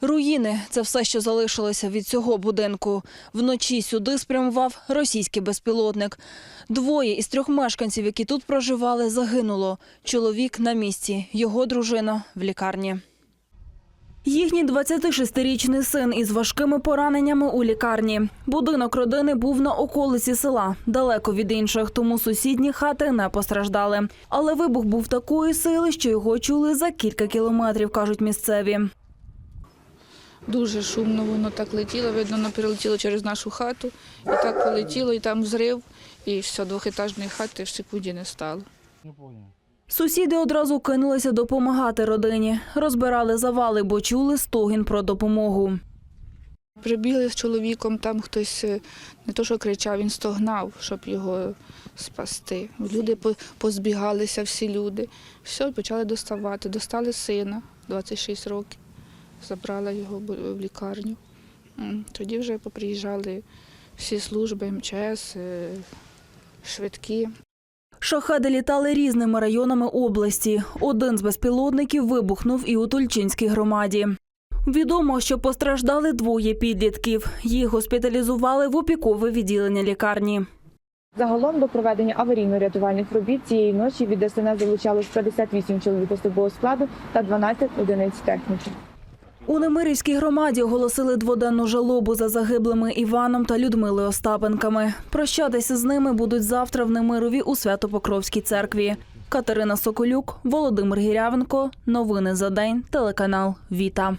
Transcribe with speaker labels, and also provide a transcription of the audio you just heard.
Speaker 1: Руїни це все, що залишилося від цього будинку. Вночі сюди спрямував російський безпілотник. Двоє із трьох мешканців, які тут проживали, загинуло. Чоловік на місці, його дружина в лікарні. Їхній 26-річний син із важкими пораненнями у лікарні. Будинок родини був на околиці села, далеко від інших, тому сусідні хати не постраждали. Але вибух був такої сили, що його чули за кілька кілометрів, кажуть місцеві.
Speaker 2: Дуже шумно воно так летіло, видно, воно перелетіло через нашу хату, і так полетіло, і там взрив, і все, двохетажної хати в секунді не стало.
Speaker 1: Сусіди одразу кинулися допомагати родині. Розбирали завали, бо чули стогін про допомогу.
Speaker 2: Прибігли з чоловіком, там хтось е, не то, що кричав, він стогнав, щоб його спасти. Люди позбігалися, всі люди. Все, почали доставати. Достали сина, 26 років, забрали його в лікарню. Тоді вже поприїжджали всі служби, МЧС, е, швидкі.
Speaker 1: Шахеди літали різними районами області. Один з безпілотників вибухнув і у Тульчинській громаді. Відомо, що постраждали двоє підлітків. Їх госпіталізували в опікове відділення лікарні.
Speaker 3: Загалом до проведення аварійно-рятувальних робіт цієї ночі від ДСНС залучалось 58 чоловік особового складу та 12 одиниць техніки.
Speaker 1: У Немирівській громаді оголосили дводенну жалобу за загиблими Іваном та Людмилою Остапенками. Прощатися з ними будуть завтра в Немирові у Свято-Покровській церкві. Катерина Соколюк, Володимир Гірявенко. Новини за день. Телеканал Віта.